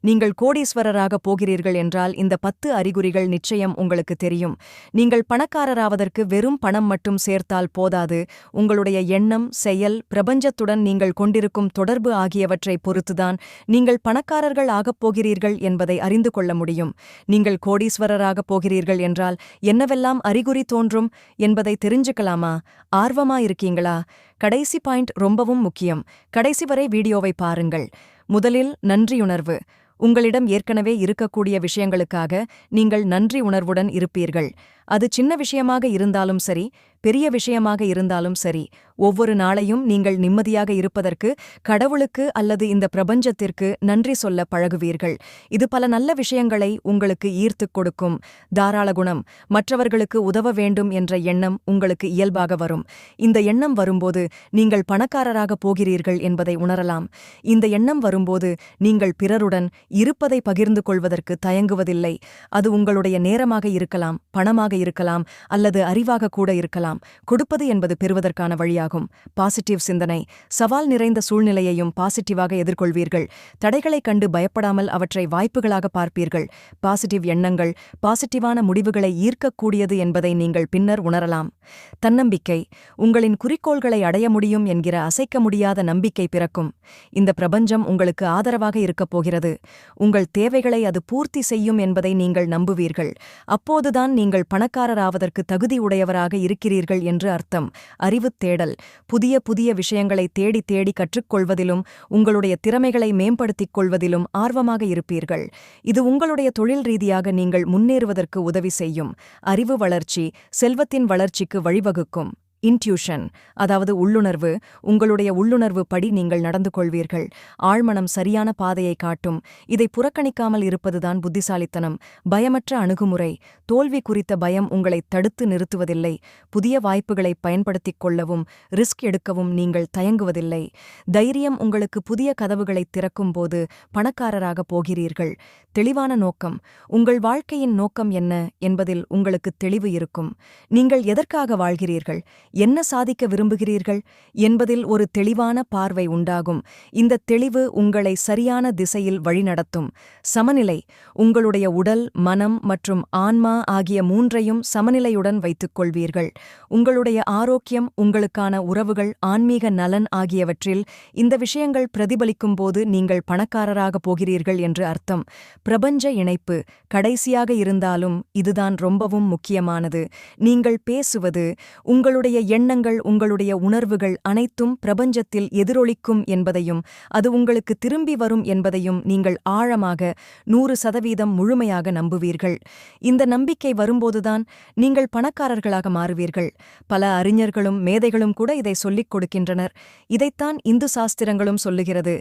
நீங்கள் கோடீஸ்வரராக போகிறீர்கள் என்றால் இந்த பத்து அறிகுறிகள் நிச்சயம் உங்களுக்கு தெரியும். நீங்கள் பணக்காரராவதற்கு வெறும் பணம் மட்டும் சேர்த்தால் போதாது. உங்களுடைய எண்ணம் செயல் பிரபஞ்சத்துடன் நீங்கள் கொண்டிருக்கும் தொடர்பு ஆகியவற்றை பொறுத்துதான் நீங்கள் பணக்காரர்கள் ஆகப் போகிறீர்கள் என்பதை அறிந்து கொள்ள முடியும். நீங்கள் கோடீஸ்வரராகப் போகிறீர்கள் என்றால் என்னவெல்லாம் அறிகுறி தோன்றும் என்பதை தெரிஞ்சுக்கலாமா? ஆர்வமா இருக்கீங்களா? கடைசி பாயிண்ட் ரொம்பவும் முக்கியம். கடைசி வரை வீடியோவை பாருங்கள். முதலில் நன்றியுணர்வு. உங்களிடம் ஏற்கனவே இருக்கக்கூடிய விஷயங்களுக்காக நீங்கள் நன்றி உணர்வுடன் இருப்பீர்கள். அது சின்ன விஷயமாக இருந்தாலும் சரி பெரிய விஷயமாக இருந்தாலும் சரி ஒவ்வொரு நாளையும் நீங்கள் நிம்மதியாக இருப்பதற்கு கடவுளுக்கு அல்லது இந்த பிரபஞ்சத்திற்கு நன்றி சொல்ல பழகுவீர்கள். இது பல நல்ல விஷயங்களை உங்களுக்கு ஈர்த்துக் கொடுக்கும். தாராள குணம். மற்றவர்களுக்கு உதவ வேண்டும் என்ற எண்ணம் உங்களுக்கு இயல்பாக வரும். இந்த எண்ணம் வரும்போது நீங்கள் பணக்காரராக போகிறீர்கள் என்பதை உணரலாம். இந்த எண்ணம் வரும்போது நீங்கள் பிறருடன் இருப்பதை பகிர்ந்து கொள்வதற்கு தயங்குவதில்லை. அது உங்களுடைய நேரமாக இருக்கலாம். பணமாக இருக்கலாம் அல்லது அறிவாக கூட இருக்கலாம். கொடுப்பது என்பது பெறுவதற்கான வழியாகும். பாசிட்டிவ் சிந்தனை. சவால் நிறைந்த சூழ்நிலையையும் பாசிட்டிவாக எதிர்கொள்வீர்கள். தடைகளைக் கண்டு பயப்படாமல் அவற்றை வாய்ப்புகளாக பார்ப்பீர்கள். பாசிட்டிவ் எண்ணங்கள் பாசிட்டிவான முடிவுகளை ஈர்க்கக்கூடியது என்பதை நீங்கள் பின்னர் உணரலாம். தன்னம்பிக்கை. உங்களின் குறிக்கோள்களை அடைய முடியும் என்கிற அசைக்க முடியாத நம்பிக்கை பிறக்கும். இந்த பிரபஞ்சம் உங்களுக்கு ஆதரவாக இருக்கப் போகிறது. உங்கள் தேவைகளை அது பூர்த்தி செய்யும் என்பதை நீங்கள் நம்புவீர்கள். அப்போதுதான் நீங்கள் பண பணக்காரராவதற்கு தகுதியுடையவராக இருக்கிறீர்கள் என்று அர்த்தம். அறிவுத் தேடல். புதிய புதிய விஷயங்களை தேடி தேடி கற்றுக்கொள்வதிலும் உங்களுடைய திறமைகளை மேம்படுத்திக் கொள்வதிலும் ஆர்வமாக இருப்பீர்கள். இது உங்களுடைய தொழில் ரீதியாக நீங்கள் முன்னேறுவதற்கு உதவி செய்யும். அறிவு வளர்ச்சி செல்வத்தின் வளர்ச்சிக்கு வழிவகுக்கும். இன்ட்யூஷன் அதாவது உள்ளுணர்வு உங்களுடைய உள்ளுணர்வு படி நீங்கள் நடந்து கொள்வீர்கள். ஆழ்மனம் சரியான பாதையை காட்டும். இதை புறக்கணிக்காமல் இருப்பதுதான் புத்திசாலித்தனம். பயமற்ற அணுகுமுறை. தோல்வி குறித்த பயம் உங்களை தடுத்து நிறுத்துவதில்லை. புதிய வாய்ப்புகளை பயன்படுத்திக் கொள்ளவும் ரிஸ்க் எடுக்கவும் நீங்கள் தயங்குவதில்லை. தைரியம் உங்களுக்கு புதிய கதவுகளை திறக்கும்போது பணக்காரராக போகிறீர்கள். தெளிவான நோக்கம். உங்கள் வாழ்க்கையின் நோக்கம் என்ன என்பதில் உங்களுக்கு தெளிவு இருக்கும். நீங்கள் எதற்காக வாழ்கிறீர்கள்? என்ன சாதிக்க விரும்புகிறீர்கள் என்பதில் ஒரு தெளிவான பார்வை உண்டாகும். இந்த தெளிவு உங்களை சரியான திசையில் வழிநடத்தும். சமநிலை உங்களுடைய உடல் மனம் மற்றும் ஆன்மா ஆகிய மூன்றையும் சமநிலையுடன் வைத்துக் கொள்வீர்கள் உங்களுடைய ஆரோக்கியம் உங்களுக்கான உறவுகள் ஆன்மீக நலன் ஆகியவற்றில் இந்த விஷயங்கள் பிரதிபலிக்கும் போது நீங்கள் பணக்காரராக போகிறீர்கள் என்று அர்த்தம். பிரபஞ்ச இணைப்பு கடைசியாக இருந்தாலும் இதுதான் ரொம்பவும் முக்கியமானது. நீங்கள் பேசுவது உங்களுடைய எண்ணங்கள் உங்களுடைய உணர்வுகள் அனைத்தும் பிரபஞ்சத்தில் எதிரொலிக்கும் என்பதையும் அது உங்களுக்கு திரும்பி வரும் என்பதையும் நீங்கள் ஆழமாக நூறு சதவீதம் முழுமையாக நம்புவீர்கள். இந்த நம்பிக்கை வரும்போதுதான் நீங்கள் பணக்காரர்களாக மாறுவீர்கள். பல அறிஞர்களும் மேதைகளும் கூட இதை சொல்லிக் கொடுக்கின்றனர். இதைத்தான் இந்து சாஸ்திரங்களும் சொல்லுகிறது.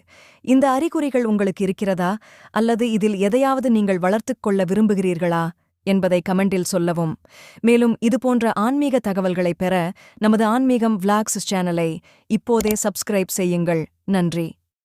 இந்த அறிகுறிகள் உங்களுக்கு இருக்கிறதா? அல்லது இதில் எதையாவது நீங்கள் வளர்த்துக் கொள்ள விரும்புகிறீர்களா? என்பதை கமெண்டில் சொல்லவும். மேலும் இதுபோன்ற ஆன்மீக தகவல்களை பெற நமது ஆன்மீகம் விளாக்ஸ் சேனலை இப்போதே சப்ஸ்கிரைப் செய்யுங்கள். நன்றி.